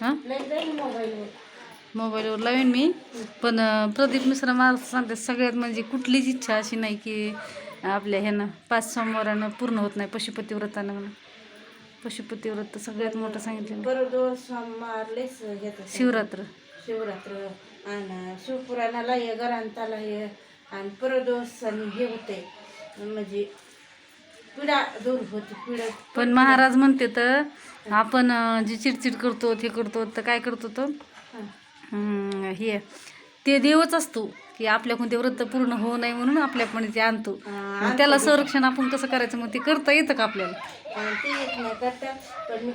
हां? मोबाईलवर लावेन मी. पण प्रदीप मिश्रा महाराज सांगते सगळ्यात म्हणजे कुठलीच इच्छा अशी नाही की आपल्या ह्यानं पाच सोमवारानं पूर्ण होत नाही पशुपती व्रतानं म्हणून. पशुपती व्रत सगळ्यात मोठं सांगितलं शिवरात्र. शिवरात्र आणि शिवपुराणाला ये गरांताला ये आणि परदोस आणि हे होते. म्हणजे पिढा दूर होती पिढा पण महाराज म्हणते तर आपण जी चिडचिड करतो हे करतो तर काय करतो तो? हम्म, हे. ते देवच असतो की आपल्याकडून ते व्रत पूर्ण होऊ नये म्हणून आपल्याकडे ते आणतो. मग त्याला संरक्षण आपण कसं करायचं? मग ते करता येतं का आपल्याला? ते येत नाही करता पण मी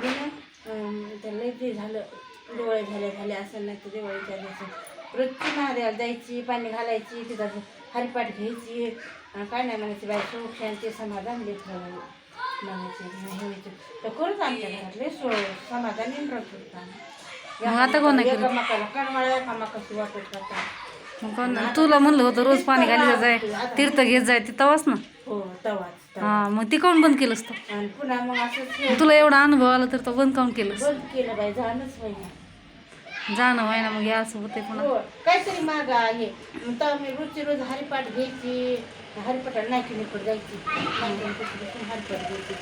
दिलं तर लय ते झालं. दिवाळी झाल्या झाल्या असं नाही तर दिवाळीच्या दिवशी रोजची महादेवाला जायची पाणी घालायची तिथं हरिपाठ घ्यायची. काय नाही म्हणायची बाई सुख शांती समाधान लेत म्हणायचे. तर करूच आमच्या घरातले सो समाधान राहत होता आता कोण? एकामेकाला एकामेकाशी वाटत तुला म्हणलं होतं रोज पाणी घालायचं जाय तीर्थ घेत जाय ती तवाच ना? हो तवाच हा मग ती काऊन बंद केलंस आणि पुन्हा मग असंच हे तुला एवढा अनुभव आला तर तो बंद काऊन केलंस बंद केलं बाई झालंच पाहिजे जाणं व्हाय ना मग हे असं होते पुन्हा. हो काहीतरी माग आहे. तेव्हा मी रोजची रोज हरिपाठ घ्यायची. हरिपाठाला नाकी निकड जायची. हरिपाठ घ्यायची.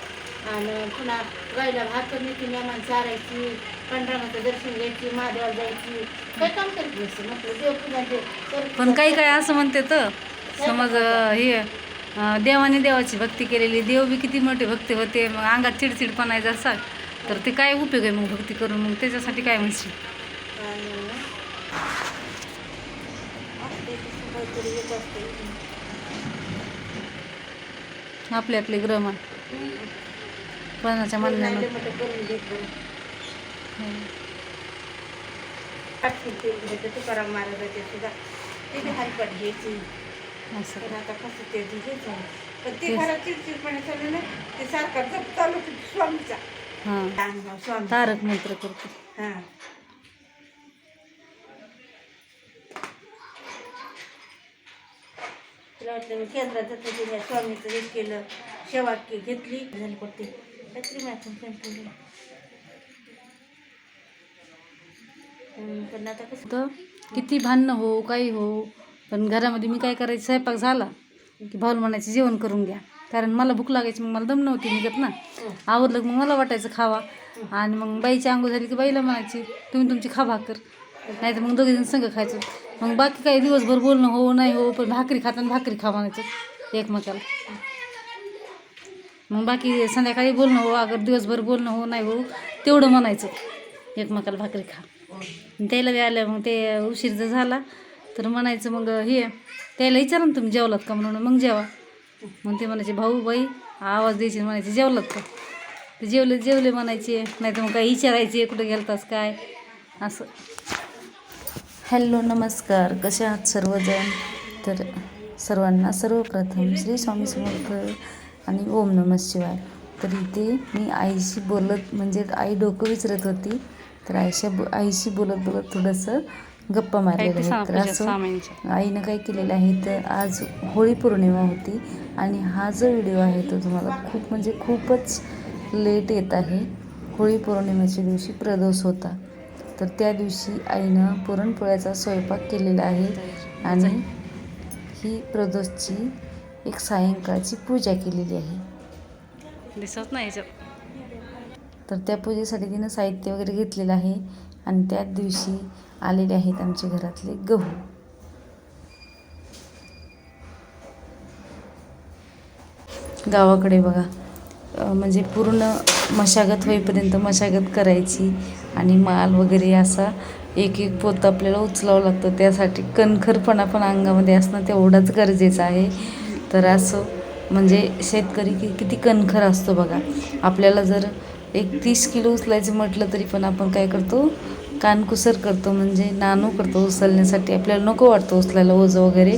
आणि पुन्हा गायला भाकर नीती नेमान चारायची. पांढरामाचं दर्शन घ्यायची महादेवाला जायची. काय काम करीत नसते म्हटलं देव पुन्हा ते करत पण काही काय असं म्हणते तर. समज हे अं, देवाने देवाची भक्ती केलेली. देव बी किती मोठे भक्ती होते. मग अंगात चिडचिडपणा आहे जर सांग तर ते काय उपयोग आहे मग भक्ती करून? मग त्याच्यासाठी काय म्हणशील? आणि असते तसं काहीतरी येत असते आपले आपले ग्रहमान कोणाच्या म्हणण्यानं तुकाराम महाराजाचे सुद्धा. ते बी हरिपाठ घ्यायची. असं पण आता कसं ते घ्यायचं पण ते घरात चिडचिडपणे चालू ना ते सारखा जप चालू स्वामीचा. हा, स्वामी. तारक मंत्र करतो. हा. मी केंद्रात जातो स्वामीचं हे केलं सेवा के- घेतली झाली पडते काहीतरी पण आता कसं तर किती भांडणं हो काही हो पण घरामध्ये मी काय करायचं स्वयंपाक झाला की भाऊला म्हणायचं जेवण करून घ्या. कारण मला भूक लागायची मग मला दम नव्हती निघत ना. आवडलं मग मला वाटायचं खावा. आणि मग बाईची आंघोळ झाली की बाईला म्हणायची तुम्ही तुमची खा भाकर. नाही तर मग दोघेजण संघ खायचं. मग बाकी काही दिवसभर बोलणं हो नाही हो पण भाकरी खाताना भाकरी खा म्हणायचं एकमेकाला. मग बाकी संध्याकाळी बोलणं हो अगर दिवसभर बोलणं हो नाही हो तेवढं म्हणायचं. एकमेकाला भाकरी खा. त्याला बी आल्या मग ते उशीर जर झाला तर म्हणायचं मग हे त्याला विचारा ना तुम्ही जेवलात का म्हणून मग जेवा. मग ते म्हणायचे भाऊ बाई आवाज द्यायचे म्हणायचे जेवलात का? ते जेवले जेवले म्हणायचे नाही तर मग काय विचारायचे कुठं गेलतास काय असं. हॅलो नमस्कार. कसे आहात सर्वजण? तर सर्वांना सर्वप्रथम श्री स्वामी समर्थ आणि ओम नमः शिवाय. तर इथे मी आईशी बोलत म्हणजे आई डोकं विचारत होती तर आईशा बो आईशी बोलत बोलत थोडंसं गप्पा मारलेलं आहे तर असं आईनं काय केलेलं आहे तर आज होळी पौर्णिमा होती आणि हा जो व्हिडिओ आहे तो तुम्हाला खूप म्हणजे खूपच लेट येत आहे. होळी पौर्णिमेच्या दिवशी प्रदोष होता. तर त्या दिवशी आईनं पुरणपोळ्याचा स्वयंपाक केलेला आहे आणि ही प्रदोषची एक सायंकाळची पूजा केलेली आहे. दिसत नाही तर त्या पूजेसाठी तिनं साहित्य वगैरे घेतलेलं आहे आणि त्याच दिवशी आलेले आहेत आमच्या घरातले गहू. गावाकडे बघा म्हणजे पूर्ण मशागत होईपर्यंत मशागत करायची आणि माल वगैरे असा एक एक पोत आपल्याला उचलावं लागतं. त्यासाठी कणखरपणा पण अंगामध्ये असणं तेवढाच गरजेचं आहे. तर असं म्हणजे शेतकरी कि किती कणखर असतो बघा. आपल्याला जर एक तीस किलो उचलायचं म्हटलं तरी पण आपण काय करतो? कानकुसर करतो म्हणजे नानू करतो उचलण्यासाठी. आपल्याला नको वाटतं उचलायला ओझं वगैरे.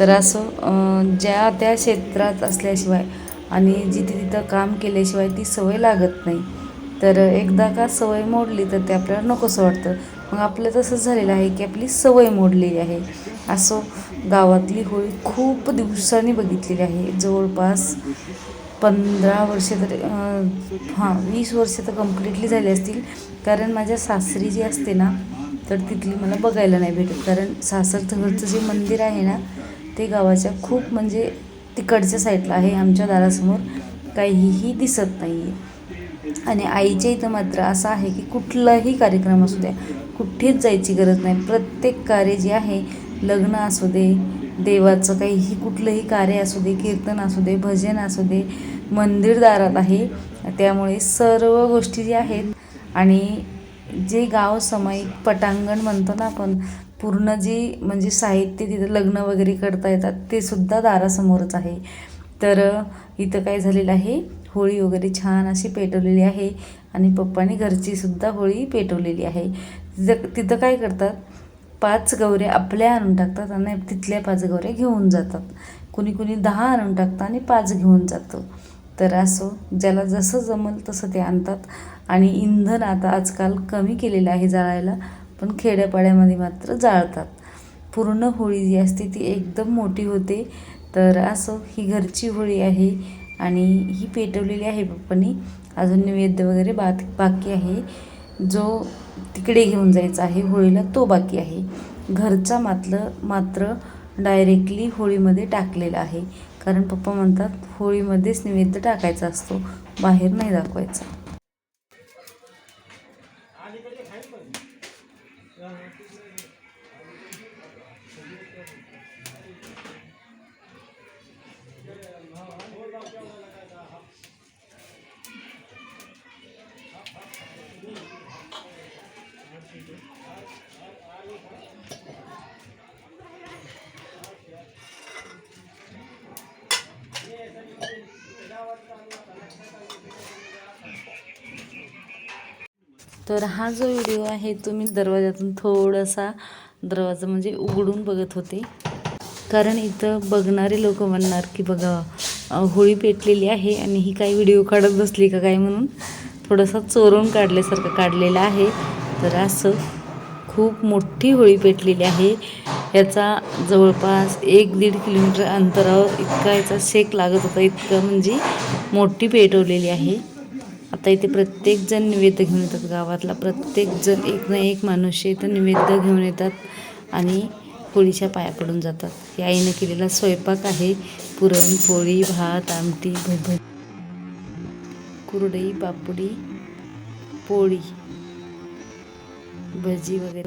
तर असं ज्या त्या क्षेत्रात असल्याशिवाय आणि जिथे तिथं काम केल्याशिवाय ती सवय लागत नाही. तर एकदा का सवय मोडली तर ते आपल्याला नकोसं वाटतं. मग आपलं तसंच झालेलं आहे की आपली सवय मोडलेली आहे. असं गावातली होळी खूप दिवसांनी बघितलेली आहे. जवळपास पंधरा वर्ष तरी हां वीस वर्ष तर कम्प्लिटली झाली असतील. कारण माझ्या सासरी जी असते ना तर तिथली मला बघायला नाही भेटत. कारण सासर घरचं जे मंदिर आहे ना ते गावाच्या खूप म्हणजे तिकडच्या साईडला आहे. आमच्या दारासमोर काहीही दिसत नाही आहे आणि आईच्या इथं मात्र असं आहे की कुठलाही कार्यक्रम असू द्या कुठेच जायची गरज नाही. प्रत्येक कार्य जे आहे लग्न असू दे देवाचं काहीही कुठलंही कार्य असू दे कीर्तन असू दे भजन असू दे मंदिर दारात आहे. त्यामुळे सर्व गोष्टी ज्या आहेत आणि जे गाव सामायिक पटांगण म्हणतो ना आपण पूर्ण जी म्हणजे साहित्य तिथं लग्न वगैरे करता येतात ते सुद्धा दारासमोरच आहे. तर इथं काय झालेलं आहे? होळी वगैरे छान अशी पेटवलेली आहे. आणि पप्पानी घरचीसुद्धा होळी पेटवलेली आहे. तिथं तिथं काय करतात? पाच गौऱ्या आपल्या आणून टाकतात आणि तिथल्या पाच गौऱ्या घेऊन जातात. कुणी कुणी दहा आणून टाकतं आणि पाच घेऊन जातं. तर असो ज्याला जसं जमल तसं ते आणतात. आणि इंधन आता आजकाल कमी केलेलं आहे जाळायला पण खेड्यापाड्यामध्ये मात्र जाळतात. पूर्ण होळी जी असते ती एकदम मोठी होते. तर असो ही घरची होळी आहे. आणि ही पेटवलेली आहे पप्पांनी. अजून नैवेद्य वगैरे बात बाकी आहे. जो तिकडे घेऊन जायचा आहे होळीला तो बाकी आहे. घरचा मात्र मात्र डायरेक्टली होळीमध्ये टाकलेला आहे. कारण पप्पा म्हणतात होळीमध्येच नैवेद्य टाकायचा असतो बाहेर नाही दाखवायचा. तर हा जो व्हिडिओ आहे तो मी दरवाजातून थोडासा दरवाजा म्हणजे उघडून बघत होते. कारण इथं बघणारे लोक म्हणणार की बघा होळी पेटलेली आहे आणि ही काही व्हिडिओ काढत बसली का काय म्हणून? थोडासा चोरून काढल्यासारखं काढलेला आहे. तर असं खूप मोठी होळी पेटलेली आहे. याचा जवळपास एक दीड किलोमीटर अंतरावर इतका याचा शेक लागत होता इतकं म्हणजे मोठी पेटवलेली आहे. आता इथे प्रत्येकजण निवेद्य घेऊन येतात गावातला. प्रत्येकजण एक ना एक माणूस इथं निवेद्य घेऊन येतात आणि होळीच्या पाया पडून जातात. या आईनं केलेला स्वयंपाक आहे. पुरणपोळी भात आमटी भज. कुरडई पापडी पोळी भजी वगैरे.